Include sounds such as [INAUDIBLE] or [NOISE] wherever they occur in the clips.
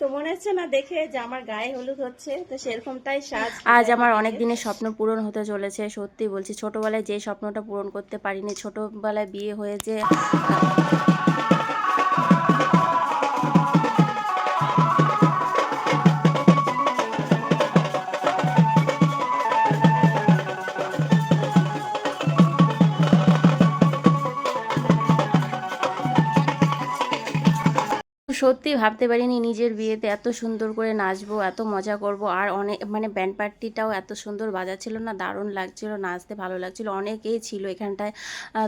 তো মনে হচ্ছে না দেখে যে আমার গায়ে হলুদ হচ্ছে তো সেরকমটাই সাজ আজ আমার অনেক দিনের স্বপ্ন পূরণ হতে চলেছে সত্যি বলছি। ছোটবেলায় যে স্বপ্নটা পূরণ করতে পারিনি ছোটবেলায় বিয়ে হয়েছে সত্যি ভাবতে পারিনি নিজের বিয়েতে এত সুন্দর করে নাচবো, এত মজা করব। আর অনেক মানে ব্যান্ড পার্টিটাও এত সুন্দর বাজাচ্ছিল না, দারুণ লাগছিল, নাচতে ভালো লাগছিল। অনেকেই ছিল এখানটায়।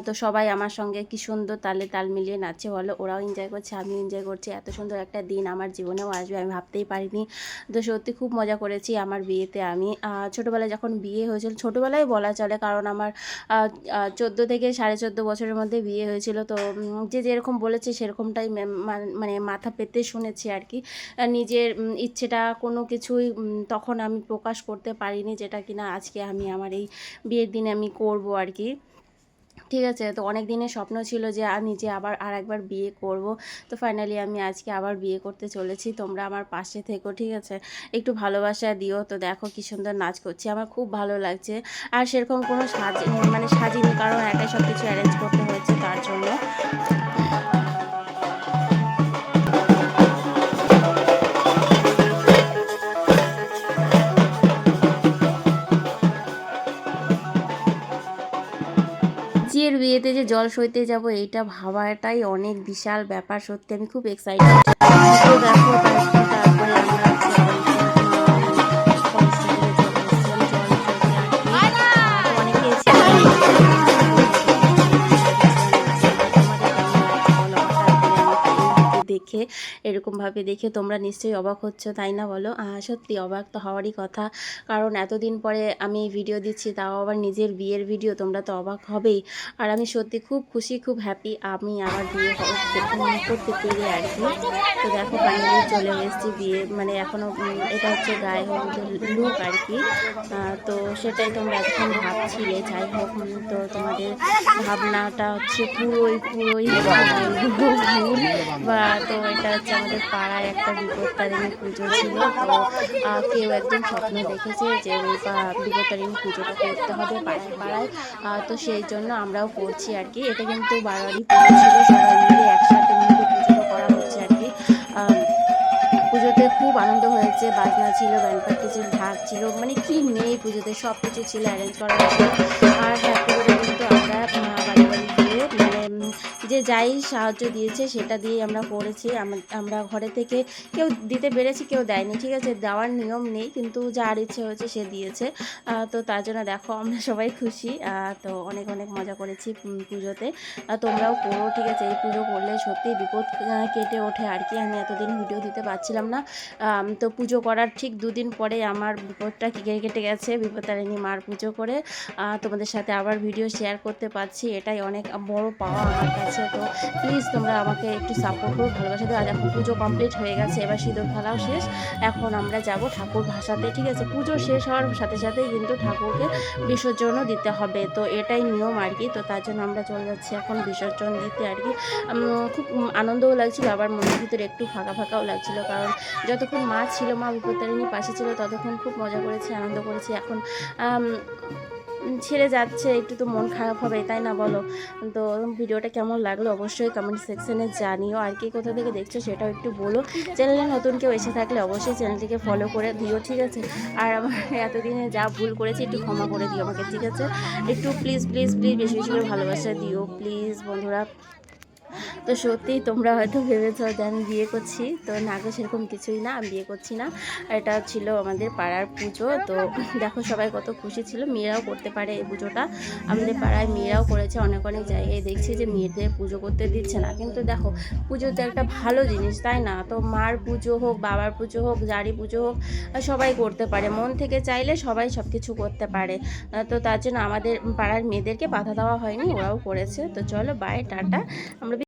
তো সবাই আমার সঙ্গে কি সুন্দর তালে তাল মিলিয়ে নাচছে, বলো ওরাও এনজয় করছে আমি এনজয় করছি। এত সুন্দর একটা দিন আমার জীবনেও আসবে, আমি ভাবতেই পারিনি। তো সত্যি খুব মজা করেছি আমার বিয়েতে আমি। ছোটোবেলায় যখন বিয়ে হয়েছিল, ছোটোবেলায় বলা চলে, কারণ আমার চোদ্দ থেকে সাড়ে চোদ্দ বছরের মধ্যে বিয়ে হয়েছিল। তো যে যেরকম বলেছে সেরকমটাই মে- মা- মানে মাথা পেতে শুনেছি আর কি। নিজের ইচ্ছেটা কোনো কিছুই তখন আমি প্রকাশ করতে পারিনি যেটা কিনা আজকে আমি আমার এই বিয়ের দিনে আমি করব আর কি। ঠিক আছে, তো অনেক দিনের স্বপ্ন ছিল যে নিজে আবার আর একবার বিয়ে করব। তো ফাইনালি আমি আজকে আবার বিয়ে করতে চলেছি। তোমরা আমার পাশে থেকো, ঠিক আছে? একটু ভালোবাসা দিও। তো দেখো কি সুন্দর নাচ করছি। আমার খুব ভালো লাগছে। আর সেরকম কোনো সাজ মানে সাজিনি, কারণ একাই সব কিছু অ্যারেঞ্জ করতে হয়েছে তার জন্য। জিয়ের বিয়েতে যে জল সইতে যাব এটা ভাবাটাই অনেক বিশাল ব্যাপার, সত্যি আমি খুব এক্সাইটেড দেখে এরকমভাবে দেখে তোমরা নিশ্চয়ই অবাক হচ্ছ, তাই না বলো? সত্যি অবাক তো হওয়ারই কথা। কারণ এতদিন পরে আমি ভিডিও দিচ্ছি, তাও আবার নিজের বিয়ের ভিডিও তোমরা তো অবাক হবেই। আর আমি সত্যি খুব খুশি, খুব হ্যাপি আমি আমার বিয়ে করতে পেরে আর কি। তো দেখো ফাইনালি চলে এসেছি বিয়ে মানে এখনও এটা হচ্ছে গায়ে হলুদের লুক আর কি। তো সেটাই তোমরা এতক্ষণ ভাবছিলে, যাই হোক তো তোমাদের ভাবনাটা হচ্ছে পুরোই পুরোই বা, তো এটা হচ্ছে আমাদের পাড়ায় একটা বিপত্তারিণী পুজো ছিল। তো কেউ একজন স্বপ্ন দেখেছে যে, ওই বিপত্তারিণী পুজোটা করতে হবে পাড়ায় পাড়ায়। তো সেই জন্য আমরাও করছি আর কি। এটা কিন্তু বারোয়ারি পুজো ছিল, সবাই মিলে একসাথে মিলে পুজোটা করা হচ্ছে আর কি। পুজোতে খুব আনন্দ হয়েছে, বাজনা ছিল ব্যান্ড পার্টি ছিল, ঢাক ছিল মানে কি নেই পুজোতে সব কিছু ছিল অ্যারেঞ্জ করা হয়েছিল আর হ্যাঁ পুজোতে কিন্তু আমরা যে যাই সাহায্য দিয়েছে সেটা দিয়ে আমরা করেছি। আম- আমরা ঘরে থেকে কেউ দিতে পেরেছি, কেউ দেয়নি, ঠিক আছে? দেওয়ার নিয়ম নেই, কিন্তু যার ইচ্ছে হয়েছে সে দিয়েছে। তো তার জন্য দেখো আমরা [LAUGHS] সবাই খুশি। তো অনেক অনেক মজা করেছি পুজোতে। তোমরাও করো, ঠিক আছে? এই পুজো করলে সত্যি বিপদ কেটে ওঠে আর কি। আমি এতদিন ভিডিও দিতে পারছিলাম না। তো পুজো করার ঠিক দুদিন পরে আমার বিপদটা কেটে কেটে গেছে বিপদতারিণী মার পুজো করে। তোমাদের সাথে আবার ভিডিও শেয়ার করতে পারছি। এটাই অনেক বড় পাওয়া আমার কাছে। তো প্লিজ তোমরা আমাকে একটু সাপোর্ট করো, ভালোবাসা দিও। আর এখন পুজো কমপ্লিট হয়ে গেছে, এবার সিঁদুর খেলাও শেষ। এখন আমরা যাব ঠাকুর ভাসাতে ঠিক আছে? পুজো শেষ হওয়ার সাথে সাথেই কিন্তু ঠাকুরকে বিসর্জনও দিতে হবে। তো এটাই নিয়ম আর কি, তো তার জন্য আমরা চলে যাচ্ছি এখন বিসর্জন দিতে আর কি। খুব আনন্দও লাগছিল, আবার মনের ভিতরে একটু ফাঁকা ফাঁকাও লাগছিল, কারণ যতক্ষণ মা ছিল, মা বিপত্তারিণী পাশে ছিল, ততক্ষণ খুব মজা করেছি, আনন্দ করেছি। এখন ছেড়ে যাচ্ছে, একটু তো মন খারাপ হবে, তাই না বলো? তো ভিডিওটা কেমন লাগল অবশ্যই কমেন্ট সেকশনে জানিও। আর কি কোথা থেকে দেখছ সেটাও একটু বলো। চ্যানেলে নতুন কেউ এসে থাকলে অবশ্যই চ্যানেলটিকে ফলো করে দিও, ঠিক আছে? আর আমার [LAUGHS] এতদিনে যা ভুল করেছি একটু ক্ষমা করে দিও আমাকে, ঠিক আছে? একটু প্লিজ প্লিজ প্লিজ বেশি বেশি করে ভালোবাসা দিও প্লিজ বন্ধুরা। তো সত্যি তোমরা হয়তো ভেবেছো যে আমি বিয়ে করছি। তো না গো, সেরকম কিছুই না, আমি বিয়ে করছি না। এটা ছিল আমাদের পাড়ার পুজো। তো দেখো সবাই কত খুশি ছিল, মেয়েরাও করতে পারে এই পুজোটা। আমাদের পাড়ায় মেয়েরাও করেছে অনেক অনেক জায়গায়। দেখছি যে মেয়েদের পুজো করতে দিচ্ছে না। কিন্তু দেখো পুজো তো একটা ভালো জিনিস, তাই না? তো মার পুজো হোক, বাবার পুজো হোক জারি পুজো হোক, সবাই করতে পারে। মন থেকে চাইলে সবাই সব কিছু করতে পারে। তো তার জন্য আমাদের পাড়ার মেয়েদেরকে বাধা দেওয়া হয়নি, ওরাও করেছে। তো চলো বাই টাটা। আমরা